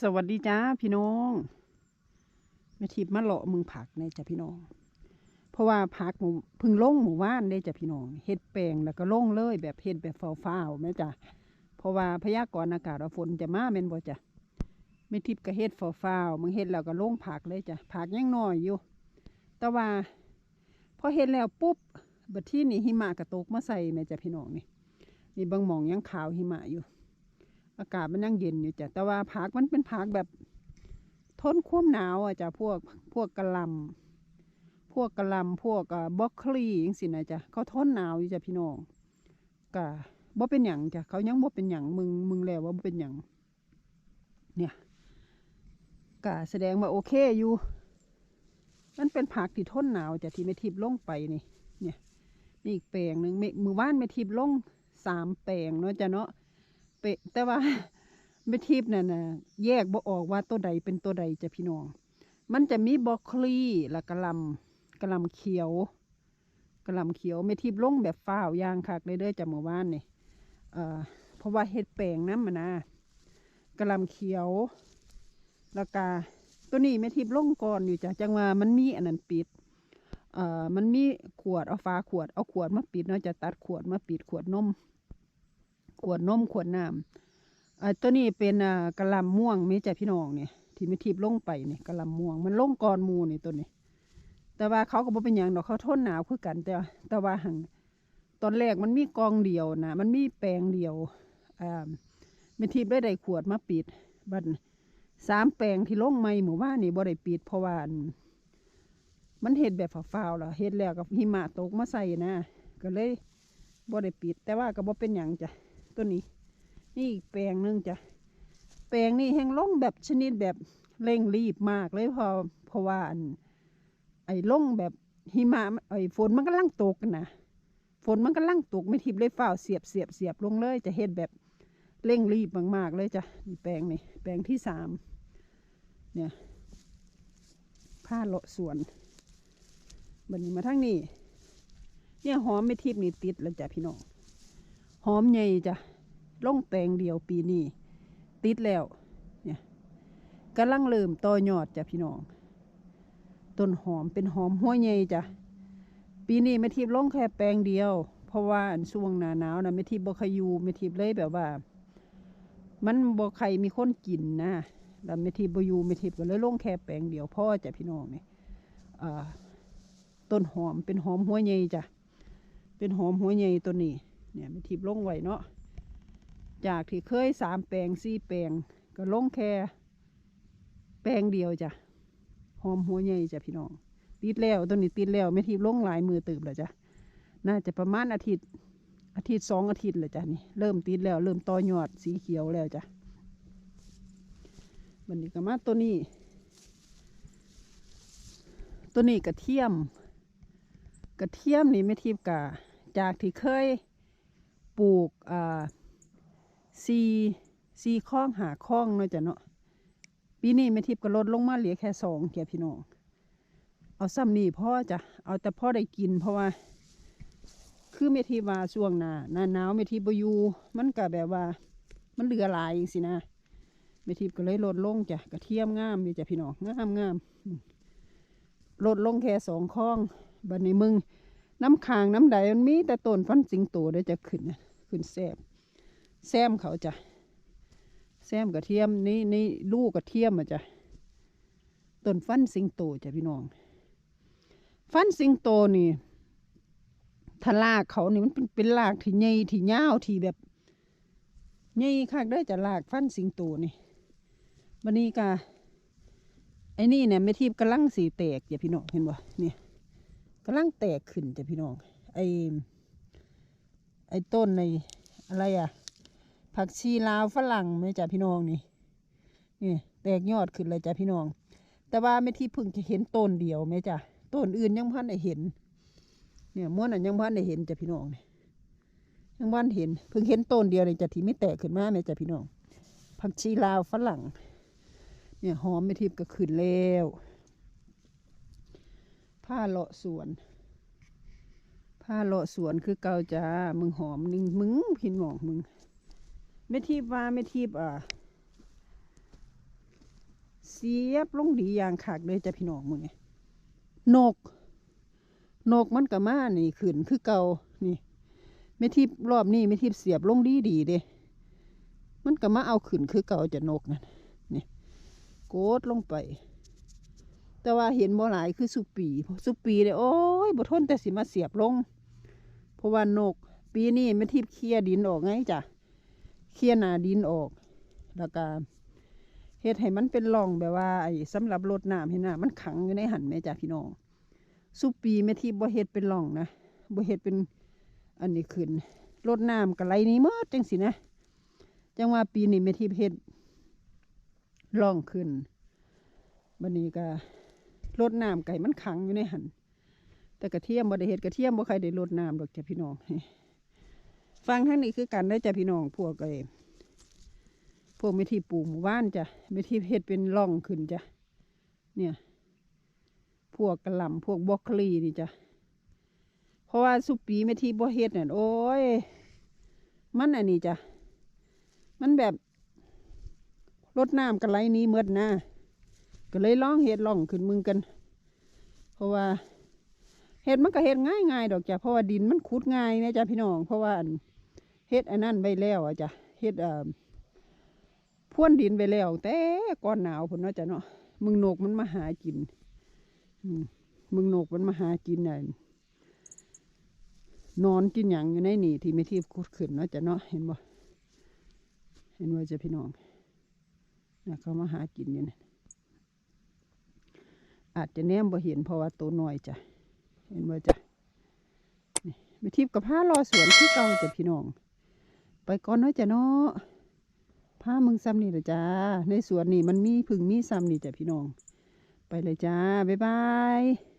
สวัสดีจ้าพี่น้องแม่ทิพย์มาเลาะมึงผักเนี่ยจ้ะพี่น้อง เพราะว่าผักหมูพึ่งล่งหมู่บ้านได้จ้ะพี่น้องเฮ็ดแปลงแล้วก็ล่งเลยแบบเฮ็ดแบบฟ้าวๆแม่จ้ะเพราะว่าพยากรณ์อากาศว่าฝนจะมาแม่นบ่จ้ะแม่ทิพย์ก็เฮ็ดฟ้าวๆมึงเฮ็ดแล้วก็ล่งผักเลยจ้ะผักยังน้อยอยู่ แต่ว่าพอเฮ็ดแล้วปุ๊บบัดที่นี่หิมะก็ตกมาใส่แม่จ้ะพี่น้องนี่นี่บางหม่องยังขาวหิมะอยู่ อากาศมันยังเย็นอยู่จ้ะแต่ว่าผักมันเป็นผักแบบทนความหนาวอะจ้ะพวกพวกกระลำพวกกระลำพวกบล็อกคลีอย่างสินะจ้ะเขาทนหนาวอยู่จ้ะพี่น้องกะบ่เป็นหยังจ้ะเขายังบ่เป็นหยังมึงมึงแล้วว่าบ่เป็นหยังเนี่ยกะแสดงว่าโอเคอยู่มันเป็นผักที่ทนหนาวจ้ะที่ไม่ทิพย์ลงไปนี่ เนี่ยนี่อีกแปลงหนึ่งเมมือว่านไม่ทิพย์ลงสามแปลงเนาะจ้ะเนาะ เปะแต่ว่าไม่ทิพย์น่ะนะแยกบ่ออกว่าตัวใดเป็นตัวใดจะพี่น้อง มันจะมีบรอกโคลีและกะลำกระลำเขียวกระลำเขียวไม่ทิพย์ลงแบบฝ้าวยางคักเลยเด้อจะเมื่อวานนี่เอ่อเพราะว่าเฮ็ดแปลงน้ำมันนะกระลำเขียวแล้วก็ตัวนี้ไม่ทิพย์ลงก่อนอยู่จ้ะจังว่ามันมีอันนั้นปิดเอ่อมันมีขวดเอาฟ้าขวดเอาขวดมาปิดเนาะจะตัดขวดมาปิดขวดนม ขวดนมขวดน้ำไอ่าตัวนี้เป็นอ่ากะลำม่วงมีจ้ะพี่น้องเนี่ยที่ไม่ทิพย์ลงไปเนี่ยกระลำม่วง มันลงก่อนมูนี่ตัวนี้ แต่ว่าเขาก็บ่เป็นอย่างดอกเขาทนหนาวคือกัน แต่แต่ว่าหังตอนแรกมันมีกองเดียวนะมันมีแปลงเดียวอ่าไม่ทิพได้ได้ขวดมาปิดบัดสามแปลงที่ลงใหม่หมู่บ้านนี่บ่ได้ปิดเพราะว่านมันเฮ็ดแบบฝ้าวๆแล้วเฮ็ดแล้วกับหิมะตกมาใส่นะ ก็เลยบ่ได้ปิด แต่ว่าก็บ่เป็นหยังจ้ะ ตัวนี้ นี่อีกแปลงนึงจ้ะแปลงนี่แห้งลงแบบชนิดแบบเร่งรีบมากเลยพอเพราะว่าอันไอ้ลงแบบหิมะไอ้ฝนมันก็ลังตกนะฝนมันก็ลังตกไม่ทิพย์เลยฝ้าวเสียบเสียบเสียบลงเลย จะเฮ็ดแบบเร่งรีบมากๆเลยจ้ะนี่แปลงนี่แปลงที่สามเนี่ยผ้าเลาะสวนบันนี้มาทั้งนี้เนี่ยหอมไม่ทิพย์นี่ติดแล้วจ้ะพี่น้อง หอมใหญ่จ้ะลงแปลงเดียวปีนี้ติดแล้วเนี่ยกำลังเริ่มต่อยอดจ้ะพี่น้องต้นหอมเป็นหอมหัวใหญ่จ้ะปีนี้ไม่ทิพลงแค่แปลงเดียว เพราะว่าอันช่วงหนาหนาวนะไม่ทิพบ่เคยูไม่ทิพเลยแบบว่า มันบ่ใครมีคนกินนะแล้วไม่ทิพบยูไม่ทิพก็เลยลงแค่แปลงเดียวพ่อจ้ะพี่น้องเนี่ยต้นหอมเป็นหอมหัวใหญ่จ้ะเป็นหอมหัวใหญ่ตัวนี้ เนี่ยม่ทิพย์ลงไว้เนาะจากที่เคยสามแปลงสี่แปลง ก็ลงแค่แปลงเดียวจ้ะหอมหัวใหญ่จ้ะพี่น้อง ติดแล้วตัวนี้ติดแล้วไม่ทิพย์ลงหลายมือตืบแล้วจ้ะน่าจะประมาณอาทิตย์อาทิตย์สองอาทิตย์เลยจ้ะนี่เริ่มติดแล้ว เริ่มต่อยอดสีเขียวแล้วจ้ะวันนี้ก็มาตัวนี้ ตัวนี้กระเทียม กระเทียมนี่ไม่ทิพย์กะจากที่เคย ปลูกอ่าซีซีข้องหาข้องเนาะจ้ะเนาะปีนี้แม่ทิพย์ก็ลดลงมาเหลือแค่สองเกียพี่น้องเอาซ้ำนี่พ่อจ้ะเอาแต่พ่อได้กินเพราะว่า คือแม่ทิวาช่วงหน้าหน้าหนาวแม่ทิบอยู่มันก็แบบว่า มันเหลือหลายสินะแม่ทิก็เลยลดลงจ้ะกระเทียมงามนี่จ้ะพี่น้องงามงามลดลงแค่สองข้องบัดในมึง น้ำคางน้ำใดมันมีแต่ต้นฟันสิงโตได้จะขึ้นขึ้นแซบแซมเขาจ้ะแซมกระเทียมนี่นี่ลูกกระเทียมอะจ้ะต้นฟันสิงโตจ้ะพี่น้อง ฟันสิงโตนี่ถลากเขานี่มันเป็นเป็นลากที่ใหญ่ที่ยาวที่แบบใหญ่คักได้จะลากฟันสิงโตนี่บันนี้กะไอ้นี่เนี่ยไม่ทีบกำลังสีแตกจ้ะพี่น้องเห็นบ่เนี่ย กำลังแตกขึ้นจ้ะพี่น้อง ไอไอต้นในอะไรอะผักชีลาวฝรั่งไหมจ้ะพี่น้องนี่นี่แตกยอดขึ้นเลยจ้ะพี่น้อง แต่ว่าไม่ที่พึ่งจะเห็นต้นเดียวไหมจ้ะต้นอื่นยังพันได้เห็น เนี่ยม้วนอันยังพันได้เห็นจ้ะพี่น้องนี่ยังพันเห็นเพิ่งเห็นต้นเดียวเลยจ้ะที่ไม่แตกขึ้นมาไหมจ้ะพี่น้องผักชีลาวฝรั่ง เนี่ยหอมไม่ทิพย์ก็ขึ้นแล้ว ผ้าเลาะสวน ผ้าเลาะสวนคือเกาจ้า มึงหอมนึงมึงพินหมองมึงไม่ทีบว่าไม่ทีบอะเสียบลงดีอย่างขากเลยจ้ะพี่น้องมึงไงนก นกมันก็มานี่ขึ้นคือเก่านี่ไม่ทิพย์รอบนี้ไม่ทิพย์เสียบลงดีดีเด้มันก็มาเอาขึ้นคือเก่าจะนกนั่นนี่โกดลงไป แต่ว่าเห็นบ่หลายคือสุปีสุปีเลยโอ้ยบ่ทนแต่สิมาเสียบลง เพราะว่านก ปีนี้ไม่ทิพย์เคลียดินออกไงจ้ะเคลียหนาดินออก แล้วก็เฮ็ดให้มันเป็นร่องแบบว่าไอ้สำหรับรดน้ำเห็นน่ะมันขังอยู่ในหันแม่จ้ะพี่น้องสุปีแม่ทิพย์บ่เฮ็ดเป็นร่องนะบ่เฮ็ดเป็นอันนี้ขึ้นรดน้ำก็ไหลหนี้หมดจังสินะจังว่าปีนี้แม่ทิพย์เฮ็ดร่องขึ้นบัดนี้ก็ รดน้ำไก่มันขังอยู่ในหันแต่กระเทียมบ่ได้เฮ็ดกระเทียมบ่ใครได้รดน้ำดอกจ้ะพี่น้องฟังทั้งนี้คือกันได้จ้ะพี่น้องพวกไอ้พวกแม่ทิพย์ปลูกหมู่บ้านจ้ะแม่ทิพย์เฮ็ดเป็นร่องขึ้นจ้ะเนี่ย พวกกระหล่ำพวกบรอกคลีนี่จ้ะเพราะว่าสุปีแม่ทิพย์บ่เฮ็ดน่ะโอ้ยมันอันนี้จ้ะมันแบบรดน้ำกันไหลหนี้เมื่ดนะ ก็เลยลองเห็ดลองขึ้นมึงกัน เพราะว่าเห็ดมันก็เห็ดง่ายง่ายๆดอกจ้ะเพราะว่าดินมันขุดง่ายนะจ้ะพี่น้อง เพราะว่าเห็ดอันนั้นไปแล้วอะจ้ะเห็ดอ่อพ่วนดินไปแล้ว แต่ก่อนหนาวพุ่นเนาะจ้ะเนาะมึงนกมันมาหากินมึงนกมันมาหากินน่ะนอนกินหยังอยู่ในนี่ที่ไม่ที่ขุดขึ้นเนาะจ้ะเนาะเห็นบ่เห็นว่าจะพี่น้องนะเขามาหากินอยู่นี่ อาจจะแนมบ่เห็นเพราะว่าตัวน้อยจ้ะ เห็นบ่จ้ะนี่ไปทิพกับผ้ารอสวนที่เก่าจ้ะพี่น้อง ไปก่อนเนาะจ้ะเนาะผ้ามึงซ้ำนี่ละจ้า ในสวนนี่มันมีพึ่งมีซ้ำนี่จ้ะพี่น้อง ไปเลยจ้า บ๊ายบาย